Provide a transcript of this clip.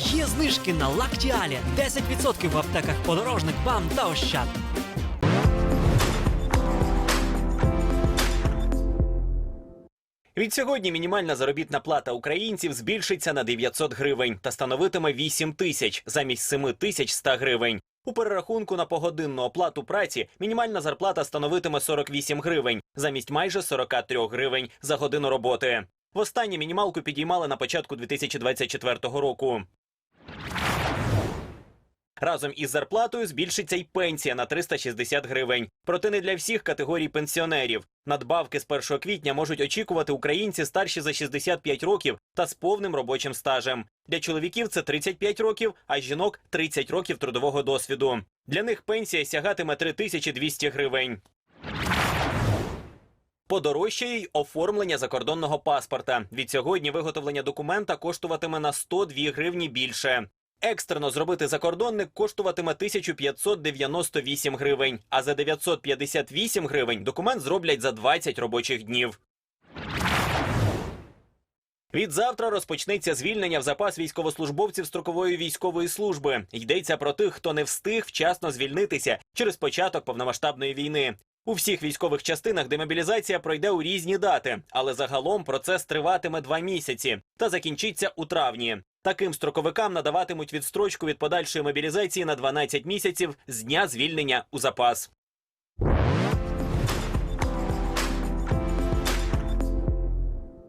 Є знижки на Лактіалі 10% в аптеках подорожник, бам та ощад. Відсьогодні мінімальна заробітна плата українців збільшиться на 900 гривень та становитиме 8 тисяч замість 7 тисяч 100 гривень. У перерахунку на погодинну оплату праці мінімальна зарплата становитиме 48 гривень замість майже 43 гривень за годину роботи. Востаннє мінімалку підіймали на початку 2024 року. Разом із зарплатою збільшиться й пенсія на 360 гривень. Проте не для всіх категорій пенсіонерів. Надбавки з 1 квітня можуть очікувати українці старші за 65 років та з повним робочим стажем. Для чоловіків це 35 років, а жінок 30 років трудового досвіду. Для них пенсія сягатиме 3200 гривень. Подорожчає й оформлення закордонного паспорта. Від сьогодні виготовлення документа коштуватиме на 102 гривні більше. Екстрено зробити закордонник коштуватиме 1598 гривень, а за 958 гривень документ зроблять за 20 робочих днів. Від завтра розпочнеться звільнення в запас військовослужбовців строкової військової служби. Йдеться про тих, хто не встиг вчасно звільнитися через початок повномасштабної війни. У всіх військових частинах демобілізація пройде у різні дати, але загалом процес триватиме два місяці та закінчиться у травні. Таким строковикам надаватимуть відстрочку від подальшої мобілізації на 12 місяців з дня звільнення у запас.